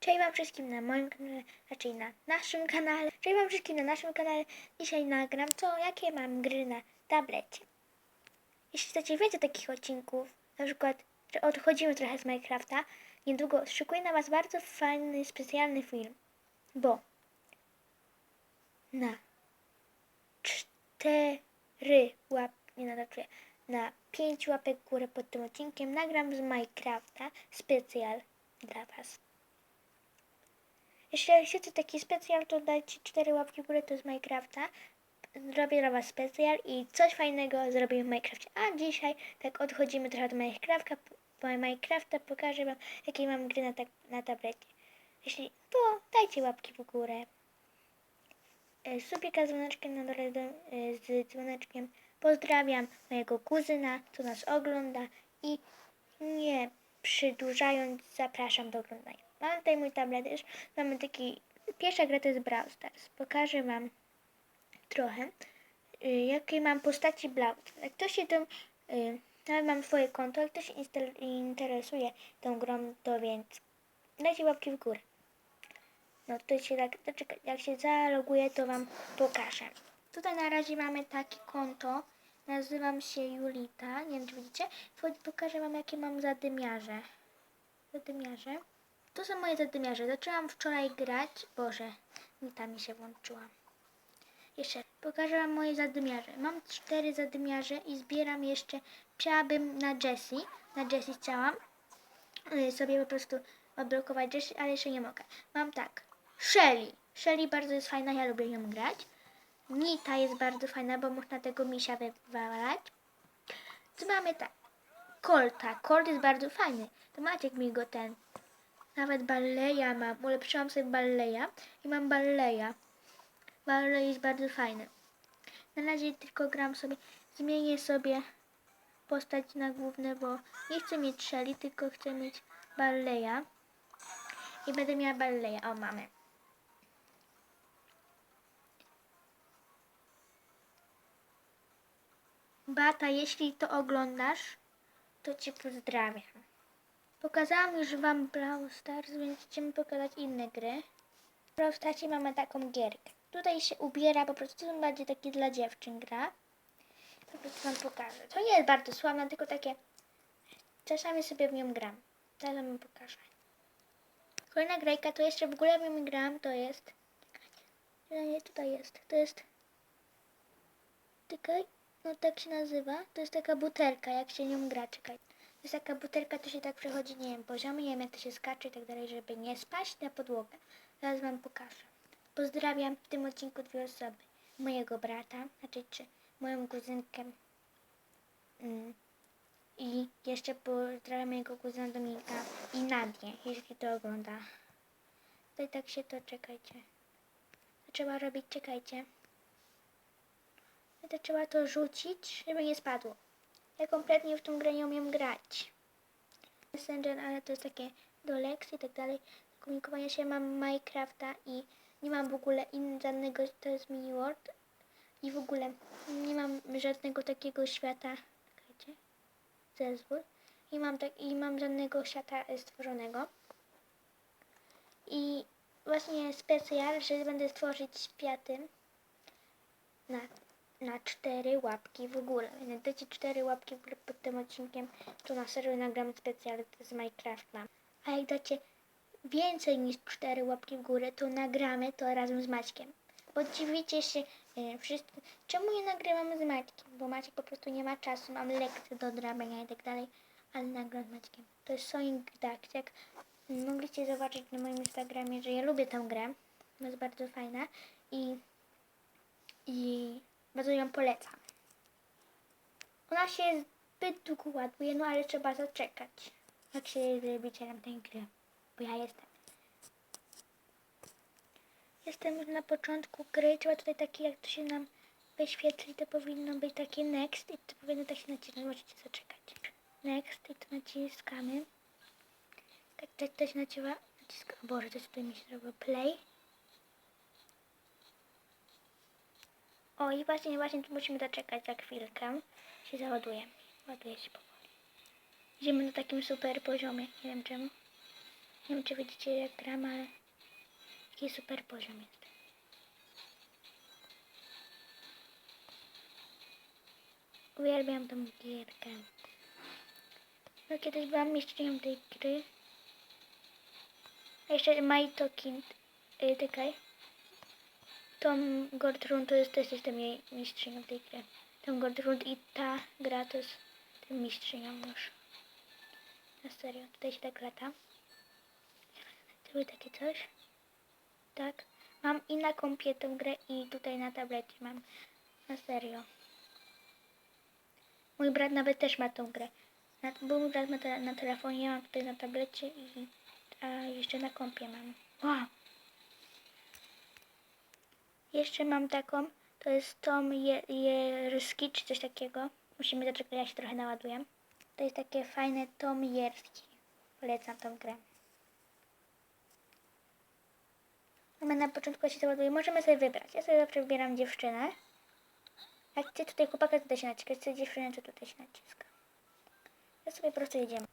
Cześć wam wszystkim na moim kanale, raczej na naszym kanale. Cześć wam wszystkim na naszym kanale. Dzisiaj nagram co, jakie mam gry na tablecie. Jeśli chcecie więcej takich odcinków, na przykład, że odchodzimy trochę z Minecrafta, niedługo szykuję na was bardzo fajny, specjalny film, bo na cztery łap, nie nadaczuję, na pięć łapek górę pod tym odcinkiem nagram z Minecrafta specjal dla was. Jeśli chcecie taki specjal, to dajcie cztery łapki w górę, to z Minecrafta. Zrobię dla was specjal i coś fajnego zrobimy w Minecrafcie. A dzisiaj tak odchodzimy trochę do Minecrafta, po Minecrafta pokażę wam, jakie mam gry na, ta, na tablecie. Jeśli, to dajcie łapki w górę. E, Subika z dzwoneczkiem na dole do, e, z dzwoneczkiem. Pozdrawiam mojego kuzyna, co nas ogląda i nie przedłużając, zapraszam do oglądania. Mam tutaj mój tablet już. Mamy taki. Pierwsza gra to jest Brawl Stars. Pokażę Wam trochę, y, jakie mam postaci Brawl Stars. Jak ktoś się tym. Y, nawet mam swoje konto, jak ktoś się interesuje tą grą, to więc dajcie łapki w górę. No to się tak, jak się zaloguje, to Wam pokażę. Tutaj na razie mamy takie konto. Nazywam się Julita. Nie wiem, czy widzicie. Pokażę Wam, jakie mam zadymiarze. Zadymiarze. To są moje zadymiarze. Zaczęłam wczoraj grać. Boże, ta mi się włączyła. Jeszcze pokażę Wam moje zadymiarze. Mam cztery zadymiarze i zbieram jeszcze. Chciałabym na Jessie. Na Jessie chciałam y, sobie po prostu odblokować Jessie, ale jeszcze nie mogę. Mam tak. Shelly. Shelly bardzo jest fajna, ja lubię ją grać. Nita jest bardzo fajna, bo można tego misia wywalać. Tu mamy tak. Colta. Colt jest bardzo fajny. To Maciek mi go ten nawet Balleja mam. Ulepszyłam sobie Balleja i mam Balleja. Ballej jest bardzo fajny. Na razie tylko gram sobie, zmienię sobie postać na główne, bo nie chcę mieć Shelly, tylko chcę mieć Balleja. I będę miała Balleja. O, mamy. Bata, jeśli to oglądasz, to Cię pozdrawiam. Pokazałam już Wam Brawl Stars, więc chcemy pokazać inne gry. W Brawl Starsie mamy taką gierkę. Tutaj się ubiera, po prostu to są bardziej takie dla dziewczyn gra. Po prostu Wam pokażę. To nie jest bardzo sławne, tylko takie... Czasami sobie w nią gram. Teraz Wam pokażę. Kolejna grajka, to jeszcze w ogóle w nią gram, to jest... Nie, tutaj jest. To jest... Czekaj, no tak się nazywa. To jest taka butelka, jak się nią gra, czekaj. To jest taka butelka, to się tak przechodzi, nie wiem, poziomy, nie wiem jak to się skacze i tak dalej, żeby nie spaść na podłogę. Teraz Wam pokażę. Pozdrawiam w tym odcinku dwie osoby. Mojego brata, znaczy czy moją kuzynkę mm, i jeszcze pozdrawiam mojego kuzyna Dominika i Nadię, jeśli to ogląda. Tutaj tak się to, czekajcie. To trzeba robić, czekajcie. To trzeba to rzucić, żeby nie spadło. Ja kompletnie w tą grę nie umiem grać. Messenger, ale to jest takie do lekcji i tak dalej. Do komunikowania się mam Minecrafta i nie mam w ogóle in, żadnego, to jest mini world. I w ogóle nie mam żadnego takiego świata. Czekajcie. Zezwól. I mam, tak, I mam żadnego świata e, stworzonego. I właśnie specjal, że będę stworzyć światy na na cztery łapki w górę. Jak dacie cztery łapki w górę pod tym odcinkiem, to na serio nagram specjal z Minecrafta. A jak dacie więcej niż cztery łapki w górę, to nagramy to razem z Maćkiem. Bo dziwicie się e, wszyscy, czemu nie nagrywamy z Maćkiem? Bo Maciek po prostu nie ma czasu, mam lekcje do odrabiania i tak dalej, ale nagram z Maćkiem. To jest Sonic. Jak mogliście zobaczyć na moim Instagramie, że ja lubię tę grę, jest bardzo fajna i i bardzo ją polecam. Ona się zbyt długo ładuje, no ale trzeba zaczekać, jak się jest wielbicielem tej gry, bo ja jestem. Jestem już na początku gry, trzeba tutaj takie, jak to się nam wyświetli, to powinno być takie next i to powinno tak się nacisnąć, możecie zaczekać. Next i to naciskamy. Tak, tak to się naciska, o Boże, to tutaj mi się zrobiło play. O i właśnie, właśnie tu musimy zaczekać za chwilkę. Się załaduje. Ładuje się powoli. Idziemy na takim super poziomie. Nie wiem czemu. Nie wiem, czy widzicie jak gram, ale jaki super poziom jest. Uwielbiam tą gierkę. No kiedyś byłam mistrzynią tej gry. A jeszcze Maito Kind. Yy. Tom Gordrun to jest też jestem jej mistrzynią tej gry. Tom Gordrun i ta gra to jest tym mistrzynią już. Na serio, tutaj się tak lata. Tu takie coś. Tak. Mam i na kompie tę grę i tutaj na tablecie mam. Na serio. Mój brat nawet też ma tą grę. Na, bo mój brat ma te, na telefonie, ja mam tutaj na tablecie i a jeszcze na kompie mam. Wow. Jeszcze mam taką, to jest Tom Je- Jerski, czy coś takiego. Musimy zaczekać, ja się trochę naładuję. To jest takie fajne Tom Jerski. Polecam tą grę. My na początku się załaduje. Możemy sobie wybrać. Ja sobie zawsze wybieram dziewczynę. Jak chcę tutaj chłopaka, to tutaj się naciska. Jak chcę dziewczynę, to tutaj się naciska. Ja sobie po prostu jedziemy.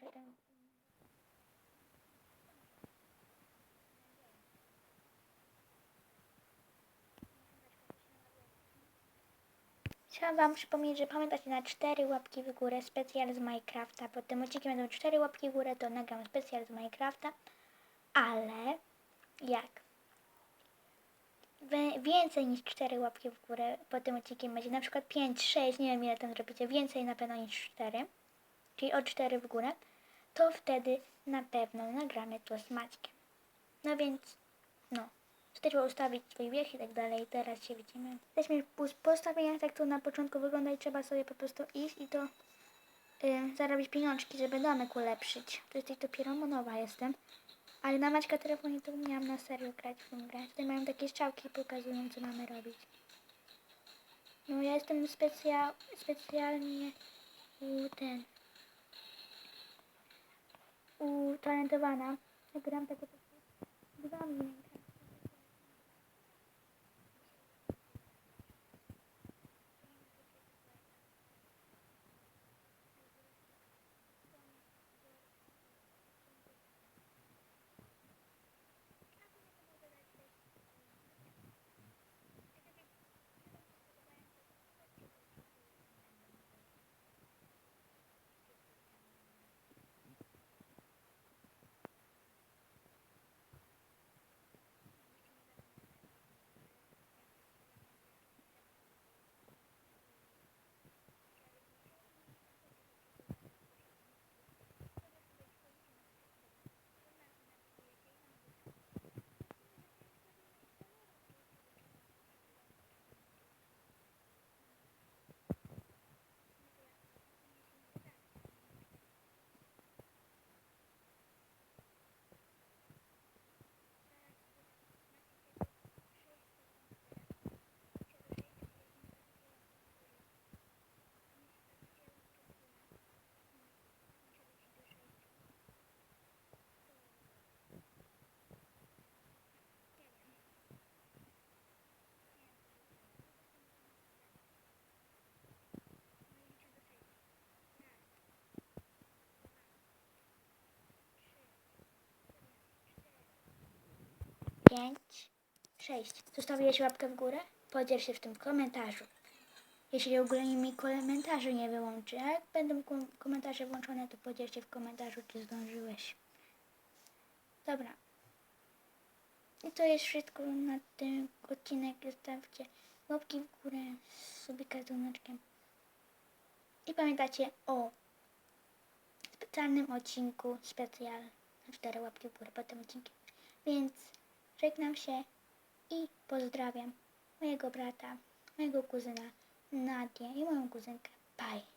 Może ten... Chciałam Wam przypomnieć, że pamiętacie na 4 łapki w górę specjal z Minecrafta. Pod tym odcinkiem będą 4 łapki w górę, to nagram specjal z Minecrafta. Ale jak więcej niż 4 łapki w górę pod tym odcinkiem będzie na przykład 5, 6, nie wiem ile tam zrobicie, więcej na pewno niż 4, czyli o 4 w górę, to wtedy na pewno nagramy to z Maćkiem. No więc, no, trzeba ustawić swój wiek i tak dalej, teraz się widzimy. Jesteśmy po po ustawieniach, tak to na początku wygląda i trzeba sobie po prostu iść i to y, zarobić pieniążki, żeby domek ulepszyć. To jest dopiero nowa jestem. Ale na Maćka telefonie to umiałam na serio grać w tą grę. Tutaj mają takie strzałki pokazują co mamy robić. No ja jestem specja, specjalnie ten utalentowana. Ja gram takie dwa minutki. 5, 6. Zostawiłeś łapkę w górę? Podziel się w tym komentarzu. Jeśli w ogóle mi komentarzy nie wyłączy, a jak będą kom- komentarze włączone, to podziel się w komentarzu, czy zdążyłeś. Dobra. I to jest wszystko na ten odcinek. Zostawcie łapki w górę z subika. I pamiętajcie o specjalnym odcinku specjal na cztery łapki w górę po tym odcinku. Więc żegnam się i pozdrawiam mojego brata, mojego kuzyna Nadię i moją kuzynkę. Bye.